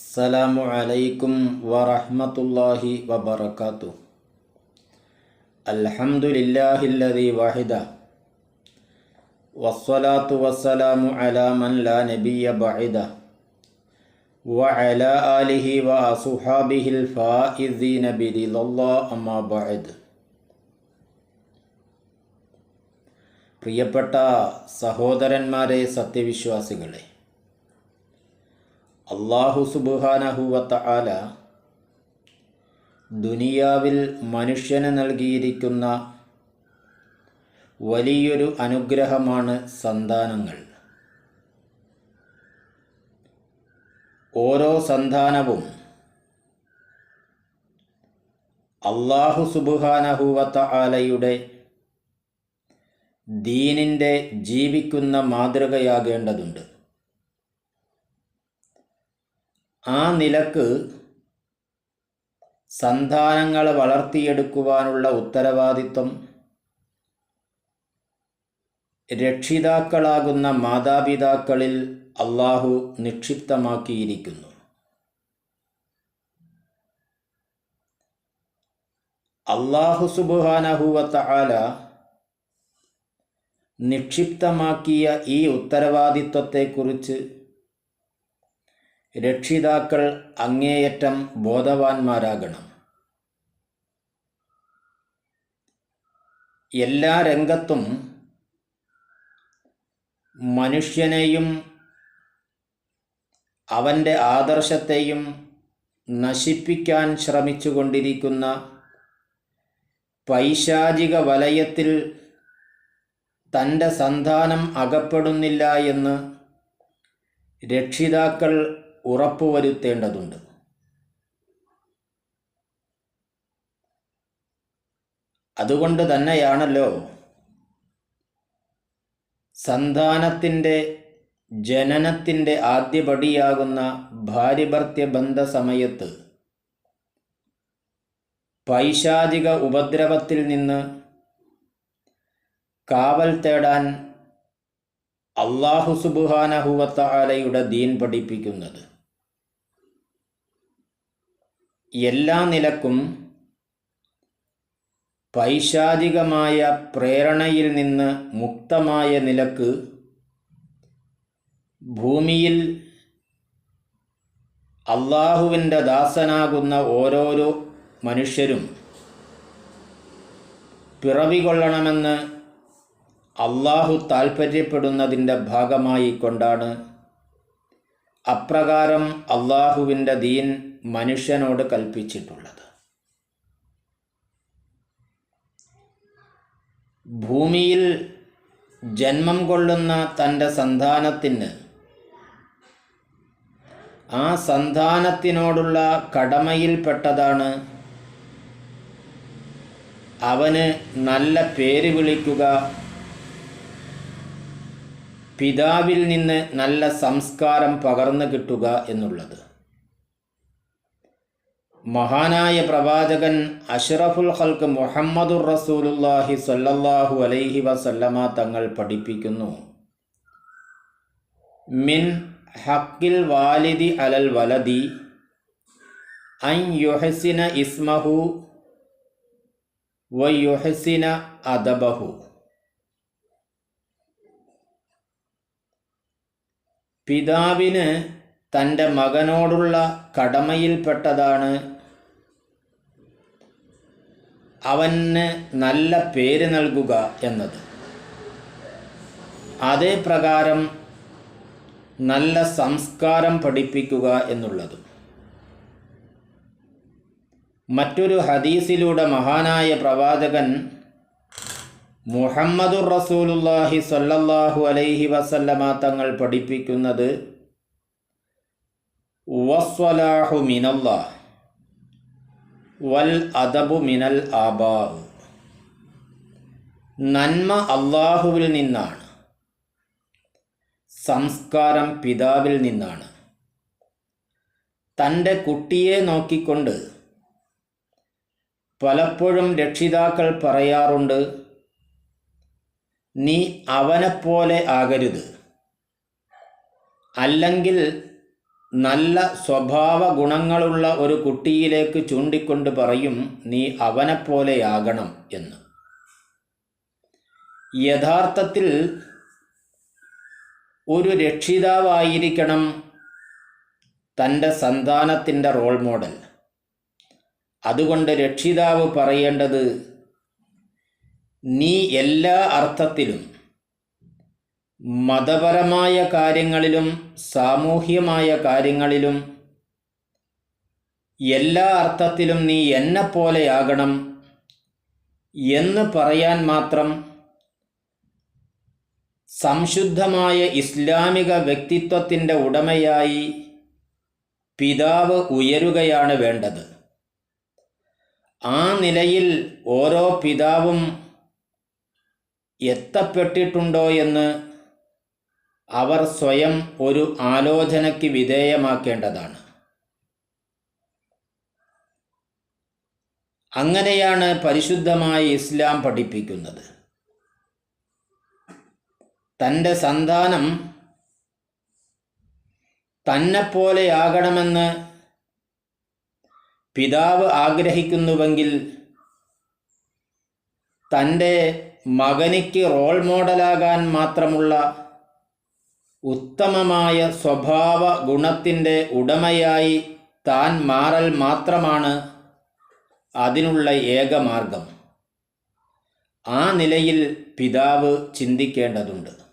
അസ്സലാമു അലൈക്കും വറഹ്മത്തുള്ളാഹി വബറകാതു അൽഹംദുലില്ലാഹില്ലദി വഹിദ. വസ്സലാത്തു വസ്സലാമു അലാ മൻ ലാ നബിയ ബഇദ. വഅലാ ആലിഹി വഅസ്ഹാബിഹിൽ ഫായിസീന ബിരിദല്ലാഹി അമ്മാ ബഅദ്. പ്രിയപ്പെട്ട സഹോദരന്മാരെ സത്യവിശ്വാസികളെ അള്ളാഹു സുബുഹാനഹുവത്ത ആല ദുനിയാവിൽ മനുഷ്യന് നൽകിയിരിക്കുന്ന വലിയൊരു അനുഗ്രഹമാണ് സന്താനങ്ങൾ. ഓരോ സന്താനവും അള്ളാഹു സുബുഹാനഹുവത്ത ആലയുടെ ദീനിന്റെ ജീവിക്കുന്ന മാതൃകയാകേണ്ടതുണ്ട്. ആ നിലയ്ക്ക് സന്താനങ്ങളെ വളർത്തിയെടുക്കുവാനുള്ള ഉത്തരവാദിത്വം രക്ഷിതാക്കളാകുന്ന മാതാപിതാക്കളിൽ അള്ളാഹു നിക്ഷിപ്തമാക്കിയിരിക്കുന്നു. അള്ളാഹു സുബുഹാനഹുവത്ത ആല നിക്ഷിപ്തമാക്കിയ ഈ ഉത്തരവാദിത്വത്തെക്കുറിച്ച് രക്ഷിതാക്കൾ അങ്ങേയറ്റം ബോധവാന്മാരാകണം. എല്ലാ രംഗത്തും മനുഷ്യനെയും അവന്റെ ആദർശത്തെയും നശിപ്പിക്കാൻ ശ്രമിച്ചുകൊണ്ടിരിക്കുന്ന പൈശാചിക വലയത്തിൽ തന്റെ സന്താനം അകപ്പെടുന്നില്ല എന്ന് രക്ഷിതാക്കൾ ഉറപ്പുവരുത്തേണ്ടതുണ്ട്. അതുകൊണ്ട് തന്നെയാണല്ലോ സന്താനത്തിന്റെ ജനനത്തിന്റെ ആദ്യപടിയാകുന്ന ഭാര്യഭർത്യ ബന്ധ സമയത്ത് പൈശാചിക ഉപദ്രവത്തിൽ നിന്ന് കാവൽ തേടാൻ അള്ളാഹു സുബുഹാനഹുവത്ത ആലയുടെ ദീൻ പഠിപ്പിക്കുന്നത്. എല്ലാ നിലക്കും പൈശാചികമായ പ്രേരണയിൽ നിന്ന് മുക്തമായ നിലയ്ക്ക് ഭൂമിയിൽ അള്ളാഹുവിന്റെ ദാസനാകുന്ന ഓരോരോ മനുഷ്യരും പിറവികൊള്ളണമെന്ന് അള്ളാഹു താൽപ്പര്യപ്പെടുന്നതിന്റെ ഭാഗമായി കൊണ്ടാണ് അപ്രകാരം അള്ളാഹുവിന്റെ ദീൻ മനുഷ്യനോട് കൽപ്പിച്ചിട്ടുള്ളത്. ഭൂമിയിൽ ജന്മം കൊള്ളുന്ന തന്റെ സന്താനത്തിന് ആ സന്താനത്തിനോടുള്ള കടമയിൽപ്പെട്ടതാണ് അവന് നല്ല പേര് വിളിക്കുക പിതാവിൽ നിന്ന് നല്ല സംസ്കാരം പകർന്നു കിട്ടുക എന്നുള്ളത്. മഹാനായ പ്രവാചകൻ അഷ്റഫുൽ ഖൽക്ക് മുഹമ്മദുർ റസൂലുല്ലാഹി സല്ലല്ലാഹു അലൈഹി വസല്ലമ തങ്ങൾ പഠിപ്പിക്കുന്നു. മിൻ ഹക്കിൽ വാലിദി അലൽ വലദി അൻ യുഹസിന ഇസ്മഹു വ യുഹസിന അദബഹു. പിതാവിന് തന്റെ മകനോടുള്ള കടമയിൽപ്പെട്ടതാണ്. അവന് നല്ല പേര് നൽകുക എന്നത്. അതേ പ്രകാരം നല്ല സംസ്കാരം പഠിപ്പിക്കുക എന്നുള്ളത്. മറ്റൊരു ഹദീസിലൂടെ മഹാനായ പ്രവാചകൻ മുഹമ്മദുർ റസൂലുല്ലാഹി സല്ലല്ലാഹു അലൈഹി വസല്ലമ തങ്ങൾ പഠിപ്പിക്കുന്നത് വസ്വലാഹു മിനല്ലാ വൽ അദബു മിനൽ ആബാ നന്മ അള്ളാഹുവിൽ നിന്നാണ്. സംസ്കാരം പിതാവിൽ നിന്നാണ്. തന്റെ കുട്ടിയെ നോക്കിക്കൊണ്ട് പലപ്പോഴും രക്ഷിതാക്കൾ പറയാറുണ്ട് നീ അവനെപ്പോലെ ആകരുത്. അല്ലെങ്കിൽ നല്ല സ്വഭാവ ഗുണങ്ങളുള്ള ഒരു കുട്ടിയിലേക്ക് ചൂണ്ടിക്കൊണ്ട് പറയും നീ അവനെപ്പോലെയാകണം എന്ന്. യഥാർത്ഥത്തിൽ ഒരു രക്ഷിതാവായിരിക്കണം തന്റെ സന്താനത്തിന്റെ റോൾ മോഡൽ അതുകൊണ്ട് രക്ഷിതാവ് പറയേണ്ടത് നീ എല്ലാ അർത്ഥത്തിലും മതപരമായ കാര്യങ്ങളിലും സാമൂഹ്യമായ കാര്യങ്ങളിലും എല്ലാ അർത്ഥത്തിലും നീ എന്നെപ്പോലെയാകണം എന്ന് പറയാൻ മാത്രം സംശുദ്ധമായ ഇസ്ലാമിക വ്യക്തിത്വത്തിന്റെ ഉടമയായി പിതാവ് ഉയരുകയാണ് വേണ്ടത്. ആ നിലയിൽ ഓരോ പിതാവും എത്തപ്പെട്ടിട്ടുണ്ടോ എന്ന് അവർ സ്വയം ഒരു ആലോചനയ്ക്ക് വിധേയമാക്കേണ്ടതാണ്. അങ്ങനെയാണ് പരിശുദ്ധമായി ഇസ്ലാം പഠിപ്പിക്കുന്നത്. തന്റെ സന്താനം തന്നെപ്പോലെയാകണമെന്ന് പിതാവ് ആഗ്രഹിക്കുന്നുവെങ്കിൽ തന്റെ മകനിക്ക് റോൾ മോഡലാകാൻ മാത്രമുള്ള ഉത്തമമായ സ്വഭാവ ഗുണത്തിന്റെ ഉടമയായി താൻ മാറൽ മാത്രമാണ് അതിനുള്ള ഏക മാർഗം. ആ നിലയിൽ പിതാവ് ചിന്തിക്കേണ്ടതുണ്ട്.